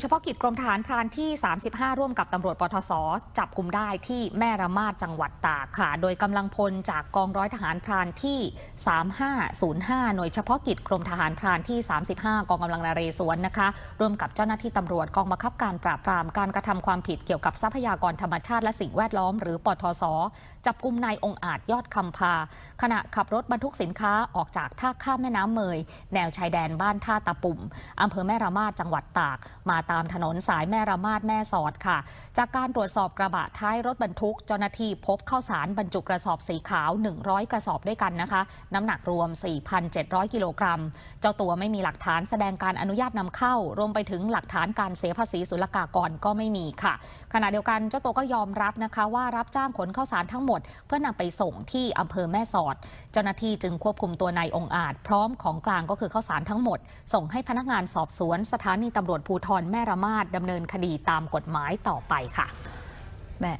เฉพาะกิจกรมทหารพรานที่ 35 ร่วมกับตำรวจปทศจับกลุ่มได้ที่แม่ระมาดจังหวัดตากค่ะ โดยกำลังพลจากกองร้อยทหารพรานที่ 3505 หน่วยเฉพาะกิจกรมทหารพรานที่ 35 กองกำลังนาเรศวรนะคะ ร่วมกับเจ้าหน้าที่ตำรวจกองบังคับการปราบปรามการกระทำความผิดเกี่ยวกับทรัพยากรธรรมชาติและสิ่งแวดล้อม หรือปทศจับกลุ่มนายองอาจยอดคำพา ขณะขับรถบรรทุกสินค้าออกจากท่าข้ามแม่น้ำเมย แนวชายแดนบ้านท่าตะปุ่มอำเภอแม่ระมาดจังหวัดตากมาตามถนนสายแม่ระมาดแม่สอดค่ะ จากการตรวจสอบกระบะท้ายรถบรรทุก เจ้าหน้าที่พบข้าวสารบรรจุกระสอบสีขาว 100 กระสอบด้วยกันนะคะ น้ำหนักรวม 4,700 กิโลกรัม เจ้าตัวไม่มีหลักฐานแสดงการอนุญาตนำเข้า รวมไปถึงหลักฐานการเสียภาษีศุลกากรก็ไม่มีค่ะ ขณะเดียวกันเจ้าตัวก็ยอมรับนะคะว่ารับจ้างขนข้าวสารทั้งหมด เพื่อนำไปส่งที่อำเภอแม่สอด เจ้าหน้าที่จึงควบคุมตัวนายองอาจ พร้อมของกลางก็คือข้าวสารทั้งหมด ส่งให้พนักงานสอบสวนสถานีตำรวจภูธรแม่ระมาดดำเนินคดีตามกฎหมายต่อไปค่ะแม่